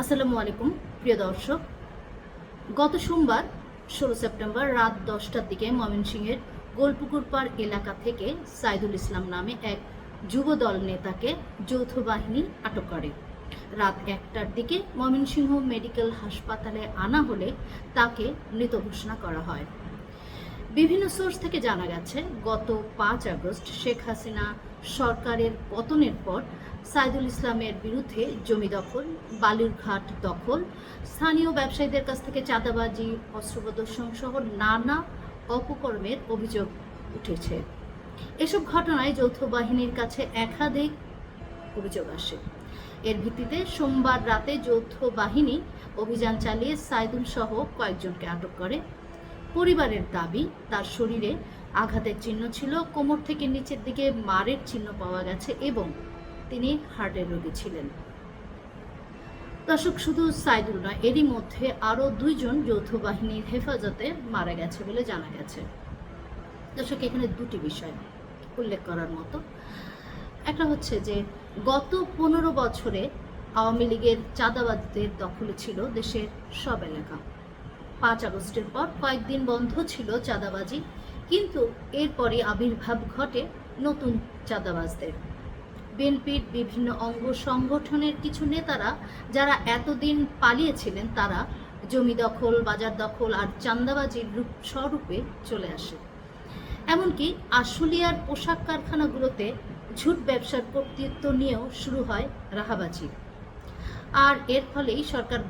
আসসালামু আলাইকুম, প্রিয় দর্শক। গত সোমবার, ষোলো সেপ্টেম্বর রাত দশটার দিকে ময়মনসিংহের গোলপুকুর পাড় এলাকা থেকে সাইদুল ইসলাম নামে এক যুবদল নেতাকে যৌথ বাহিনী আটক করে। রাত একটার দিকে ময়মনসিংহ মেডিকেল হাসপাতালে আনা হলে তাকে মৃত ঘোষণা করা হয়। বিভিন্ন সোর্স থেকে জানা গেছে, গত পাঁচ আগস্ট শেখ হাসিনা সরকারের পতনের পর সাইদুল ইসলামের বিরুদ্ধে জমি দখল, বালুরঘাট দখল, স্থানীয় ব্যবসায়ীদের কাছ থেকে চাঁদাবাজি অস্ত্র প্রদর্শন সহ নানা অপকর্মের অভিযোগ উঠেছে। এসব ঘটনায় যৌথ বাহিনীর কাছে একাধিক অভিযোগ আসে। এর ভিত্তিতে সোমবার রাতে যৌথ বাহিনী অভিযান চালিয়ে সাইদুল সহ কয়েকজনকে আটক করে। পরিবারের দাবি, তার শরীরে আঘাতের চিহ্ন ছিল, কোমর থেকে নিচের দিকে মারের চিহ্ন পাওয়া গেছে এবং তিনি হার্টের রোগী ছিলেন। দর্শক, শুধু সাইদুল নয়, এরই মধ্যে আরও দুইজন যৌথ বাহিনীর হেফাজতে মারা গেছে বলে জানা গেছে। দর্শক, এখানে দুটি বিষয় উল্লেখ করার মতো। একটা হচ্ছে যে, গত পনেরো বছরে আওয়ামী লীগের চাঁদাবাজদের দখলে ছিল দেশের সব এলাকা। পাঁচ আগস্টের পর কয়েকদিন বন্ধ ছিল চাঁদাবাজি কিন্তু এরপরে আবির্ভাব ঘটে নতুন চাঁদাবাজদের। বিএনপির বিভিন্ন অঙ্গ সংগঠনের কিছু নেতারা যারা এতদিন পালিয়েছিলেন তারা জমি দখল, বাজার দখল আর চাঁদাবাজির রূপ স্বরূপে চলে আসে। এমনকি আশুলিয়ার পোশাক কারখানাগুলোতে ঝুট ব্যবসার কর্তৃত্ব নিয়েও শুরু হয় রাহাবাজি। আর এর ফলেই সরকার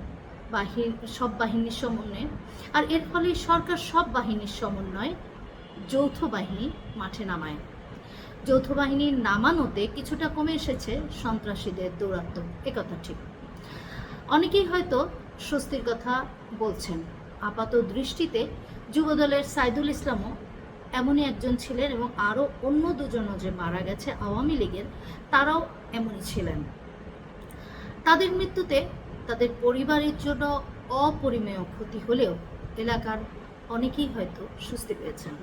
বাহিনী, সব বাহিনীর সমন্বয়ে, আর এর ফলেই সরকার সব বাহিনীর সমন্বয়ে যৌথ বাহিনী মাঠে নামায়। যৌথ বাহিনীর নামানোতে কিছুটা কমে এসেছে সন্ত্রাসীদের দৌরাত্ম একথা ঠিক। অনেকেই হয়তো স্বস্তির কথা বলছেন। আপাত দৃষ্টিতে যুবদলের সাইদুল ইসলামও এমনই একজন ছিলেন এবং আরও অন্য দুজনও যে মারা গেছে আওয়ামী লীগের, তারাও এমনই ছিলেন। তাদের মৃত্যুতে তাদের পরিবারের জন্য অপরিমেয় ক্ষতি হলেও এলাকার অনেকেই হয়তো স্বস্তি পেয়েছেন।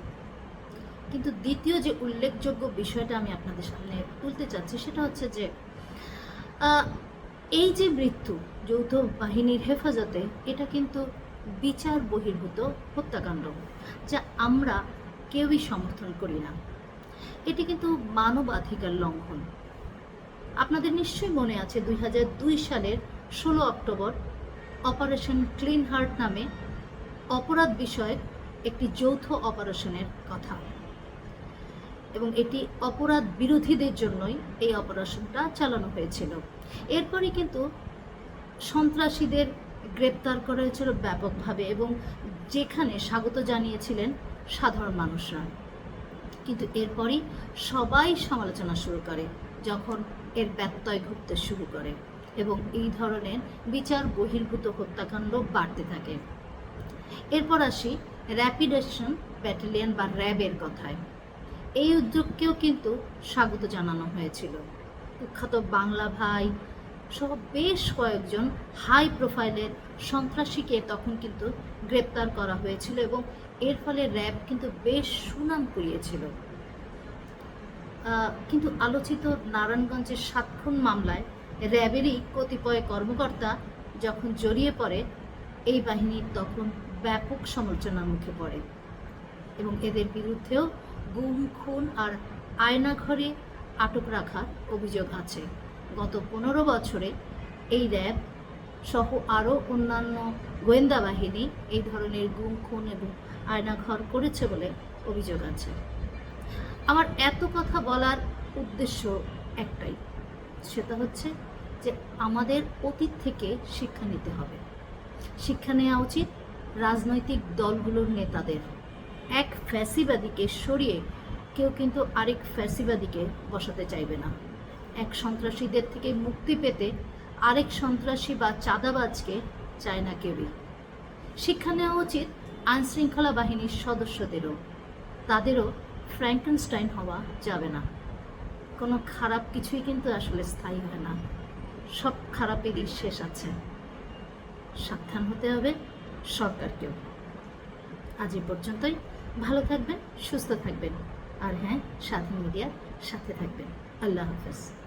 কিন্তু দ্বিতীয় যে উল্লেখযোগ্য বিষয়টা আমি আপনাদের সামনে তুলতে চাচ্ছি, সেটা হচ্ছে যে এই যে মৃত্যু, যৌথ বাহিনীর হেফাজতে, এটা কিন্তু বিচার বহির্ভূত হত্যাকাণ্ড, যা আমরা কেউই সমর্থন করি না। এটি কিন্তু মানবাধিকার লঙ্ঘন। আপনাদের নিশ্চয়ই মনে আছে, দুই হাজার দুই সালের ষোলো অক্টোবর অপারেশন ক্লিন হার্ট নামে অপরাধ বিষয়ক একটি যৌথ অপারেশনের কথা। এবং এটি অপরাধ বিরোধীদের জন্যই এই অপারেশনটা চালানো হয়েছিল। এরপরই কিন্তু সন্ত্রাসীদের গ্রেপ্তার করা হয়েছিল ব্যাপকভাবে এবং যেখানে স্বাগত জানিয়েছিলেন সাধারণ মানুষরা। কিন্তু এরপরই সবাই সমালোচনা শুরু করে যখন এর ব্যত্যয় ঘটতে শুরু করে এবং এই ধরনের বিচার বহির্ভূত হত্যাকাণ্ড বাড়তে থাকে। এরপর আসি র্যাপিড অ্যাকশন ব্যাটালিয়ন বা র্যাবের কথায়। এই উদ্যোগকেও কিন্তু স্বাগত জানানো হয়েছিল। কুখ্যাত বাংলা ভাই সহ বেশ কয়েকজন হাই প্রোফাইলের সন্ত্রাসীকে তখন কিন্তু গ্রেপ্তার করা হয়েছিল এবং এর ফলে র্যাব কিন্তু বেশ সুনাম কুড়িয়েছিল। কিন্তু আলোচিত নারায়ণগঞ্জের সাত খুন মামলায় র্যাবেরই কতিপয় কর্মকর্তা যখন জড়িয়ে পড়ে, এই বাহিনী তখন ব্যাপক সমালোচনার মুখে পড়ে এবং এদের বিরুদ্ধেও গুম, খুন আর আয়নাঘরে আটক রাখার অভিযোগ আছে। গত পনেরো বছরে এই র্যাব সহ আরও অন্যান্য গোয়েন্দা বাহিনী এই ধরনের গুম, খুন এবং আয়নাঘর করেছে বলে অভিযোগ আছে। আমার এত কথা বলার উদ্দেশ্য একটাই, সেটা হচ্ছে যে আমাদের অতীত থেকে শিক্ষা নিতে হবে। শিক্ষা নেওয়া উচিত রাজনৈতিক দলগুলোর নেতাদের। এক ফ্যাসিবাদীকে সরিয়ে কেউ কিন্তু আরেক ফ্যাসিবাদীকে বসাতে চাইবে না। এক সন্ত্রাসীদের থেকে মুক্তি পেতে আরেক সন্ত্রাসী বা চাঁদাবাজকে চায় না কেউই। শিক্ষা নেওয়া উচিত আইনশৃঙ্খলা বাহিনীর সদস্যদেরও। তাদেরও ফ্র্যাঙ্কেনস্টাইন হওয়া যাবে না। কোনো খারাপ কিছুই কিন্তু আসলে স্থায়ী হয় না। সব খারাপেরই শেষ আছে। সাবধান হতে হবে। সরকারকেও আজ এ পর্যন্তই। ভালো থাকবেন, সুস্থ থাকবেন। আর হ্যাঁ স্বাধীন মিডিয়ার সাথে থাকবেন। আল্লাহ হাফেজ।